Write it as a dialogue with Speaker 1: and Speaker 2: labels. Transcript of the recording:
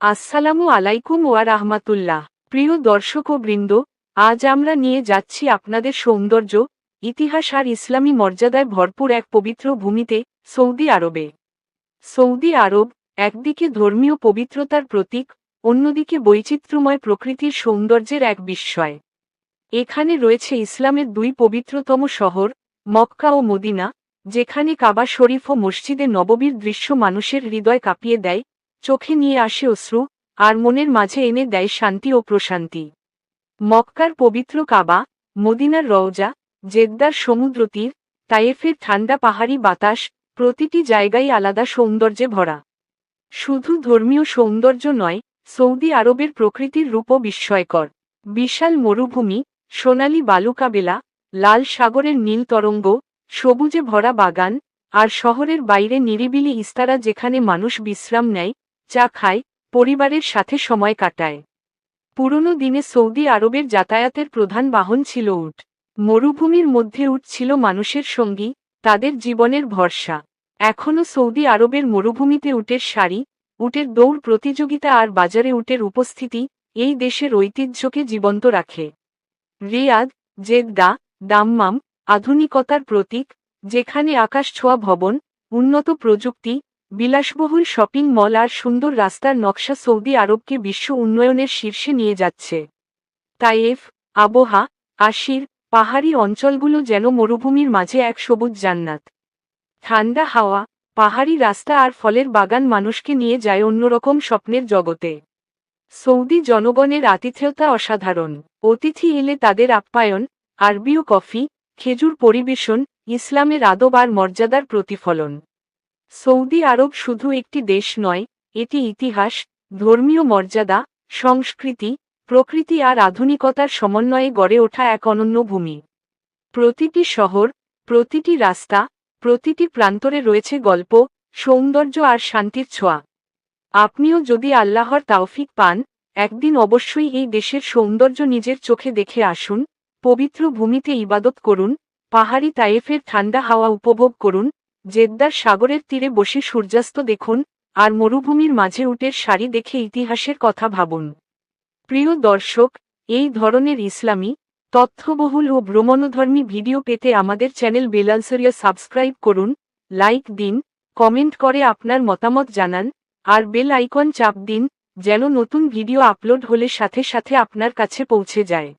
Speaker 1: আসসালামু আলাইকুম ওয়া রাহমাতুল্লাহ। প্রিয় দর্শক ও বৃন্দ, আজ আমরা নিয়ে যাচ্ছি আপনাদের সৌন্দর্য, ইতিহাস আর ইসলামী মর্যাদায় ভরপুর এক পবিত্র ভূমিতে, সৌদি আরবে। সৌদি আরব একদিকে ধর্মীয় পবিত্রতার প্রতীক, অন্যদিকে বৈচিত্র্যময় প্রকৃতির সৌন্দর্যের এক বিস্ময়। এখানে রয়েছে ইসলামের দুই পবিত্রতম শহর, মক্কা ও মদিনা, যেখানে কাবা শরীফ ও মসজিদে নববীর দৃশ্য মানুষের হৃদয় কাঁপিয়ে দেয় চোখে নিয়ে আসে অশ্রু, আর মনের মাঝে এনে দেয় শান্তি ও প্রশান্তি। মক্কার পবিত্র কাবা, মদিনার রওজা, জেদ্দার সমুদ্র তীর, তায়েফের ঠান্ডা পাহাড়ি বাতাস, প্রতিটি জায়গায় আলাদা সৌন্দর্যে ভরা। শুধু ধর্মীয় সৌন্দর্য নয়, সৌদি আরবের প্রকৃতির রূপও বিস্ময়কর। বিশাল মরুভূমি, সোনালি বালুকাবেলা, লাল সাগরের নীল তরঙ্গ, সবুজে ভরা বাগান, আর শহরের বাইরে নিরিবিলি ইস্তারা যেখানে মানুষ বিশ্রাম নেয় চা খায়, পরিবারের সাথে সময় কাটায়। পুরনো দিনে সৌদি আরবের যাতায়াতের প্রধান বাহন ছিল উট। মরুভূমির মধ্যে উট ছিল মানুষের সঙ্গী, তাদের জীবনের ভরসা। এখনও সৌদি আরবের মরুভূমিতে উটের শাড়ি উটের দৌড় প্রতিযোগিতা আর বাজারে উটের উপস্থিতি এই দেশের ঐতিহ্যকে জীবন্ত রাখে। রিয়াদ, জেদ্দা, দাম্মাম, আধুনিকতার প্রতীক, যেখানে আকাশ ছোঁয়া ভবন, উন্নত প্রযুক্তি বিলাসবহুল শপিং মল আর সুন্দর রাস্তার নকশা সৌদি আরবকে বিশ্ব উন্নয়নের শীর্ষে নিয়ে যাচ্ছে। তাইফ, আবহা, আশির পাহাড়ি অঞ্চলগুলো যেন মরুভূমির মাঝে এক সবুজ জান্নাত। ঠান্ডা হাওয়া, পাহাড়ি রাস্তা আর ফলের বাগান মানুষকে নিয়ে যায় অন্যরকম স্বপ্নের জগতে। সৌদি জনগণের আতিথেয়তা অসাধারণ। অতিথি এলে তাদের আপ্যায়ন, আরবীয় কফি, খেজুর পরিবেশন, ইসলামের আদব আর মর্যাদার প্রতিফলন। সৌদি আরব শুধু একটি দেশ নয়, এটি ইতিহাস, ধর্মীয় মর্যাদা, সংস্কৃতি, প্রকৃতি আর আধুনিকতার সমন্বয়ে গড়ে ওঠা এক অনন্য ভূমি। প্রতিটি শহর, প্রতিটি রাস্তা, প্রতিটি প্রান্তরে রয়েছে গল্প, সৌন্দর্য আর শান্তির ছোঁয়া। আপনিও যদি আল্লাহর তাওফিক পান, একদিন অবশ্যই এই দেশের সৌন্দর্য নিজের চোখে দেখে আসুন, পবিত্র ভূমিতে ইবাদত করুন, পাহাড়ি তায়েফের ঠান্ডা হাওয়া উপভোগ করুন জেদ্দার সাগরের তীরে বসে সূর্যাস্ত দেখুন, আর মরুভূমির মাঝে উটের শাড়ি দেখে ইতিহাসের কথা ভাবুন। প্রিয় দর্শক, এই ধরনের ইসলামী, তথ্যবহুল ও ভ্রমণধর্মী ভিডিও পেতে আমাদের চ্যানেল বেলালসরিয়া সাবস্ক্রাইব করুন, লাইক দিন, কমেন্ট করে আপনার মতামত জানান, আর বেল আইকন চাপ দিন, যেন নতুন ভিডিও আপলোড হলে সাথে সাথে আপনার কাছে পৌঁছে যায়।